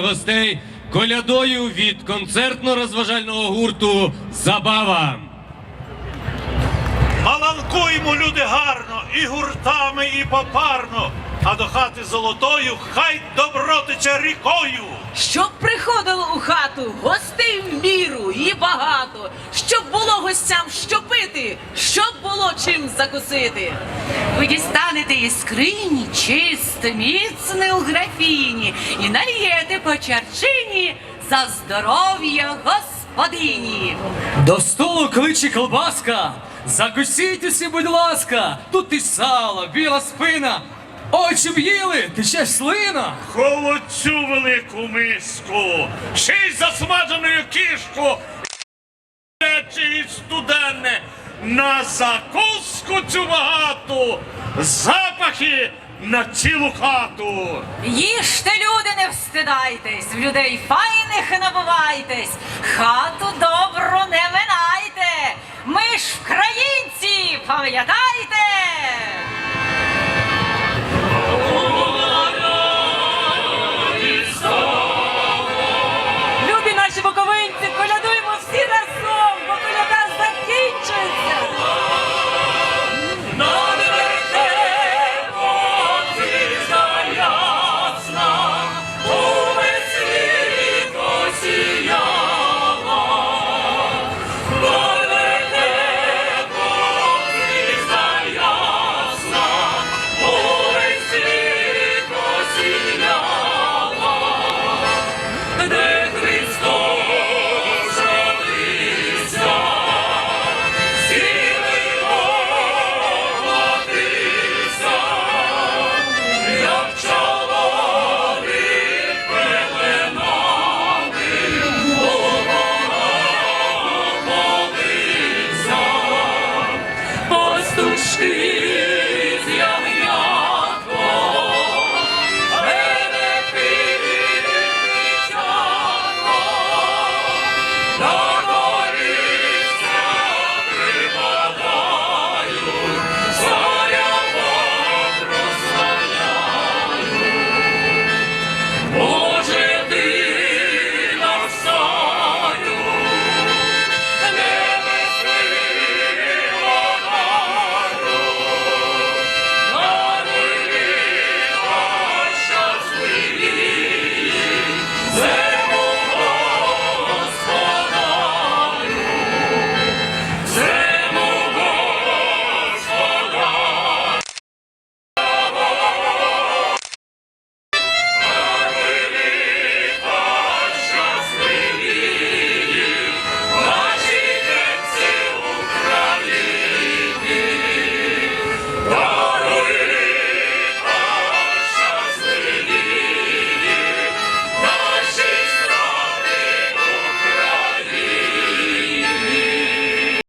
гостей колядою від концертно-розважального гурту Забава. Маланкуємо люди, гарно, і гуртами, і попарно, а до хати золотою хай добро тече рікою. Щоб приходило у хату гостей в міру і багато, було гостям що пити, щоб було чим закусити. Ви дістанете із скрині чисте, міцне у графіні і нальєте по чарчині за здоров'я господині. До столу кличе колбаска. Закусіть усі, будь ласка. Тут і сало, біла спина. Очі б їли, тече слина. Холодцю велику миску, ще й засмаженою кішку, речі і студенне, на закуску цю багату, запахи на цілу хату. Їжте, люди, не встидайтесь, в людей файних набувайтесь, хату добру не минайте. Ми ж вкраїнці, пам'ятайте. Lord.